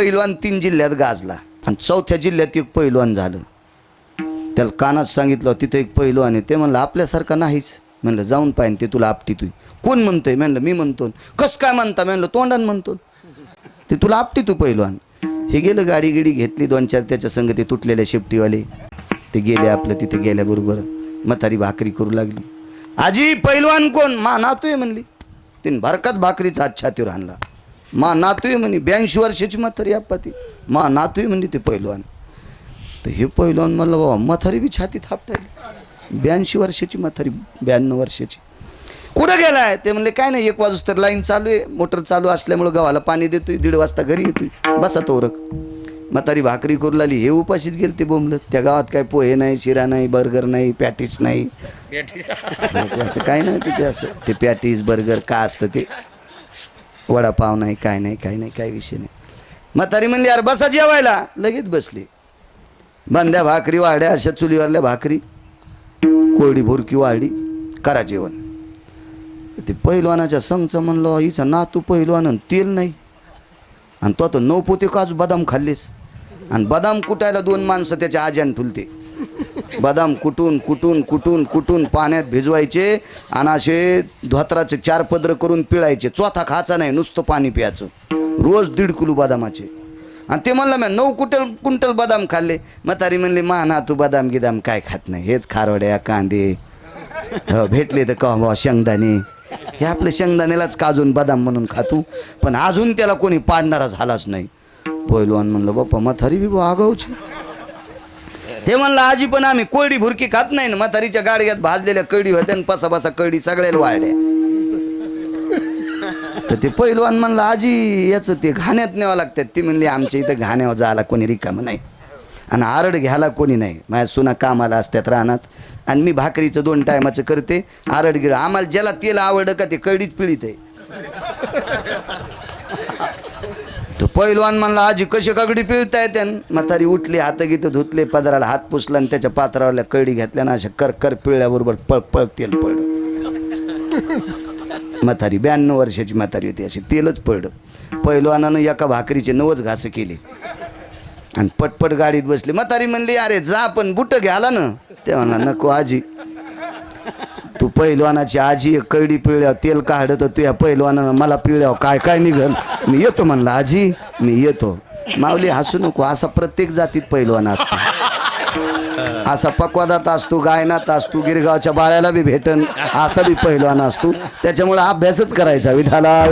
पैलवान तीन जिल्ह्यात गाजला. आणि चौथ्या जिल्ह्यात एक पैलवान झालं. त्याला कानात सांगितलं तिथं एक पैलवान आहे. ते म्हणलं आपल्यासारखा नाहीच म्हणलं जाऊन पाहिजे ते तुला आपटी तू. कोण म्हणतंय? म्हणलं मी म्हणतो. कस काय म्हणता? म्हणलं तोंडान म्हणतो. ते तुला आपटी तू पैलवान. हे गेलं गाडी गिडी घेतली दोन चार त्याच्या संग ते तुटलेल्या शेपटीवाले. ते गेले आपलं तिथे गेल्याबरोबर म्हातारी भाकरी करू लागली. आजी पैलवान कोण? मा नातू आहे म्हणली. तिने भरकात भाकरीचा हात छातीवर आणला. मा नातू आहे म्हणे ब्याऐंशी वर्षाची म्हातारी आप्पा ती मा नातू आहे म्हणली ते पैलवान. तर हे पहिलवान म्हणलं बाबा म्हातारी बी छाती थापटायली ब्याऐंशी वर्षाची म्हातारी ब्याण्णव वर्षाची. कुठं गेलाय? ते म्हणले काय नाही एक वाजूस तर लाईन चालू आहे. मोटर चालू असल्यामुळं गव्हाला पाणी देतोय. दीड वाजता घरी येतोय. बसा तोरक. म्हातारी भाकरी करू लागली. हे उपाशीच गेल ते बोंबलत. त्या गावात काय पोहे नाही शिरा नाही बर्गर नाही पॅटीस नाही. असं काय नाही तिथे असं. ते पॅटीस बर्गर का असतं ते. वडापाव नाही काय नाही काय नाही काय विषय नाही. म्हातारी म्हणली यार बसा जेवायला. लगेच बसली. बांध्या भाकरी वाढ्या अशा चुलीवरल्या भाकरी. कोरडी भुरकी वाढली करा जेवण. ते पहिलवानाच्या संगचं म्हणलं हिचा नातू पहिलवान तेल नाही. आणि तो तर नऊ पोते काजू बदाम खाल्लेस? आणि बदाम कुटायला दोन माणसं त्याच्या आज्यान ठुलते. बदाम कुटून कुटून कुटून कुटून पाण्यात भिजवायचे आणि असे धोत्राचे चार पदर करून पिळायचे. चौथा खायचा नाही नुसतं पाणी प्यायचं. रोज दीड किलो बदामाचे. आणि ते म्हणलं मी नऊ कुटल कुंटल बदाम खाल्ले. म्हातारी म्हणले मा ना तू बदाम गिदाम काय खात नाही. हेच खारवड्या कांदे. हो भेटले तर कह बा शेंगदाणे. हे आपल्या शेंगदाण्यालाच काजून बदाम म्हणून खातू? पण अजून त्याला कोणी पाडणारा झालाच नाही. पहिलवान म्हणलं बाप्पा म्हातारी बी बा आगाऊची. ते म्हणलं आजी पण आम्ही कोरडी भुरकी खात नाही ना म्हातारीच्या गाडग्यात भाजलेल्या कळडी होत्या आणि पसा पसा कळडी सगळ्याला वाढल्या. तर ते पहिलवान म्हणलं आजी याचं ते घाण्यात न्यावं लागतात ती म्हणली आमच्या इथं घाण्यावर जायला कोणी रिकाम नाही. आणि आरड घ्यायला कोणी नाही. माझ्या सुना कामाला असतात रानात. आणि मी भाकरीचं दोन टायमाचं करते. आरड गिर आम्हाला ज्याला तेल आवडलं का ते कळडीच पिळीत आहे. पैलवान म्हणला आजी कशी कगडी पिळताय त्यान? म्हातारी उठली हात गीत धुतले पदराला हात पुसला आणि त्याच्या पात्रावरल्या कैडी घातल्या ना अशा कर कर पिळल्याबरोबर पळ पळ तेल पडलं म्हातारी ब्याण्णव वर्षाची म्हातारी होती अशी तेलच पडलं पैलवानानं एका भाकरीचे नवच घास केले. आणि पटपट गाडीत बसली. म्हातारी म्हणली अरे जा पण बुट घ्याला ना. ते म्हणला नको आजी. तू पहिलवानाची आजी एक कळडी तेल काढत होतो. या पहिलवानानं मला पिळल्यावर काय काय निघल? मी येतो म्हणलं आजी मी येतो. माऊली हसू नको. असा प्रत्येक जातीत पहिलवान असतो. असा पक्वादात असतो गायनात असतो गिरगावच्या बाळ्याला बी भेटन. असा बी पहिलवान असतो. त्याच्यामुळे अभ्यासच करायचा विठाला